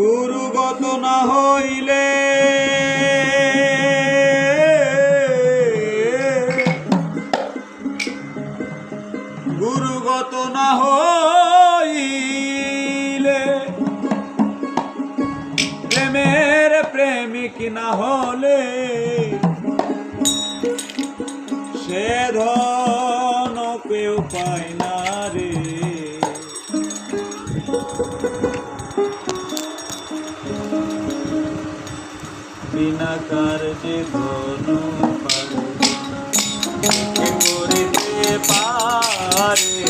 গুরুগত না হইলে। গুরুগত না হইলে। প্রেমের প্রেমিক না হলে সে ধন কেউ পায় বিনা কার্যে ধন করিতে পারে?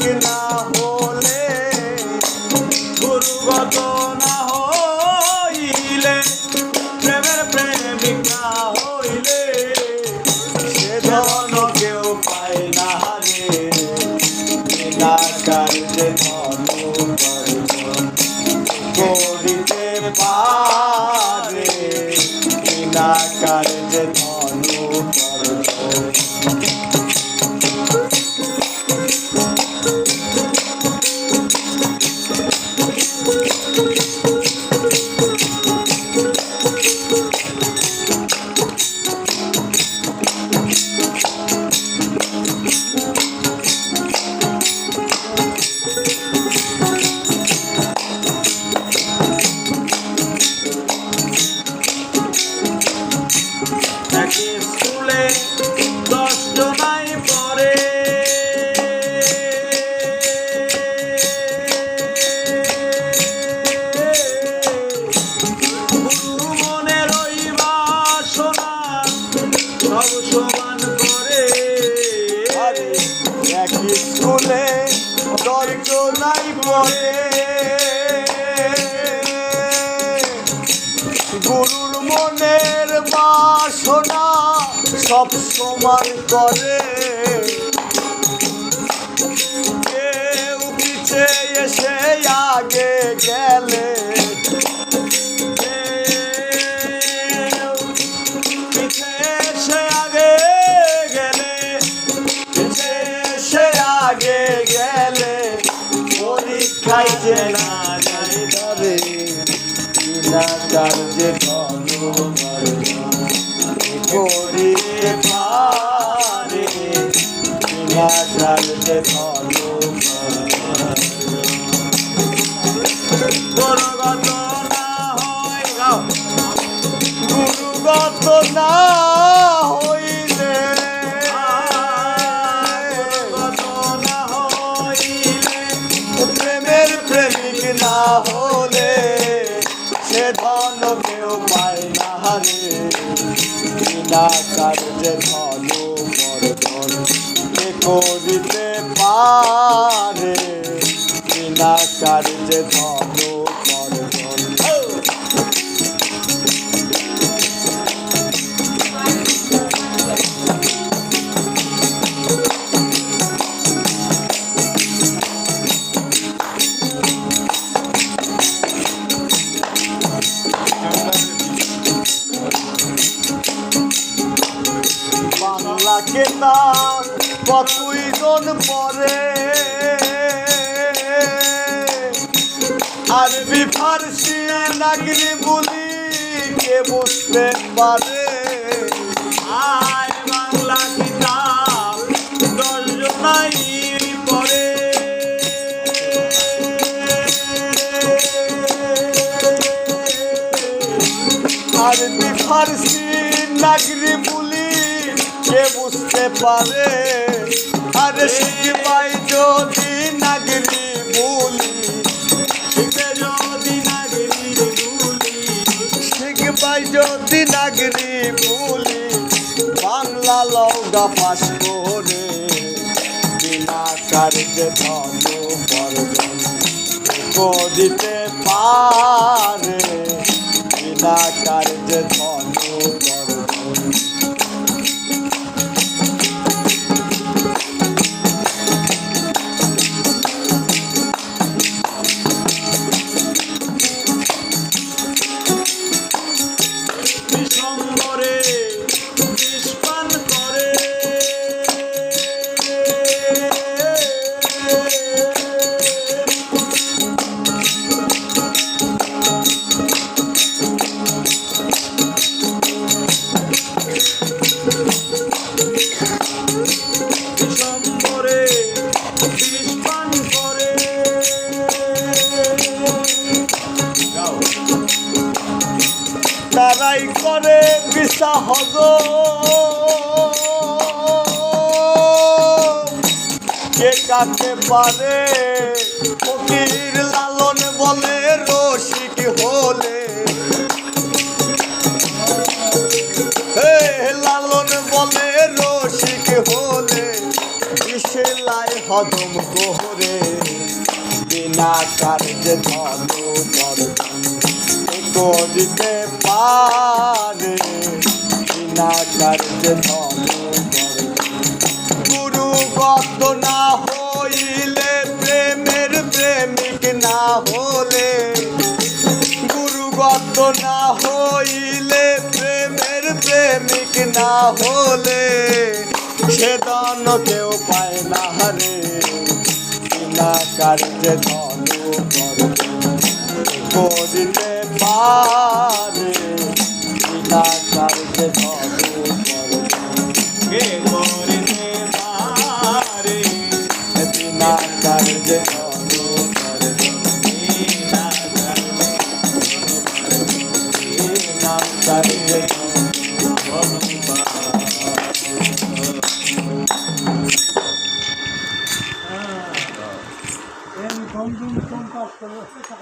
প্রেমিক না সব সমান করে। একই স্কুলে দশজনাই পড়ে। গুরুর মনের বাসনা সব সমান করে। কেউ পিছে এসে আগে গেলে পরীক্ষায় যে না যাই ধরে বিনা কার্যে করিতে পারে বিনা কার্যে গুরুগত না সে ধন কেউ পায় না রে বিনা কার্যে ধন বর্ধন কে করিতে পারে, বিনা কার্যে ধন বাংলা কেতাব কতই জন পড়ে আরবি ফার্সি নাগরি বলি কে বুঝতে পারে বাংলা কিতাব দশজনাই পড়ে। আরবি ফার্সি নাগরি বলি কে বুঝতে পারে। আরে শিখবাই যদি নাগরি বলি শিখে যদি নাগরির গুলি শিখবাই যদি নাগরি বলি, বাংলা লৌগা পাস করে। বিনা কার্যে ধনু বর্জন করিতে পারে। বিনা কার্যে ধনু কে কাকে পারে? ফকির লালন বলে, রসিক হলে। লালন বলে, রসিক হলে। বিশেলাই হদম গোহরে, বিনা কার্যে ধনু করিতে পারে। বিনা কার্যে গুরুগত না হইলে, প্রেমের প্রেমিক না হলে। গুরুগত না হইলে, প্রেমের প্রেমিক না হলে। সে দন কেউ পায় না হারে। বিনা কার্যে ধনু করিতে পারে। 这啥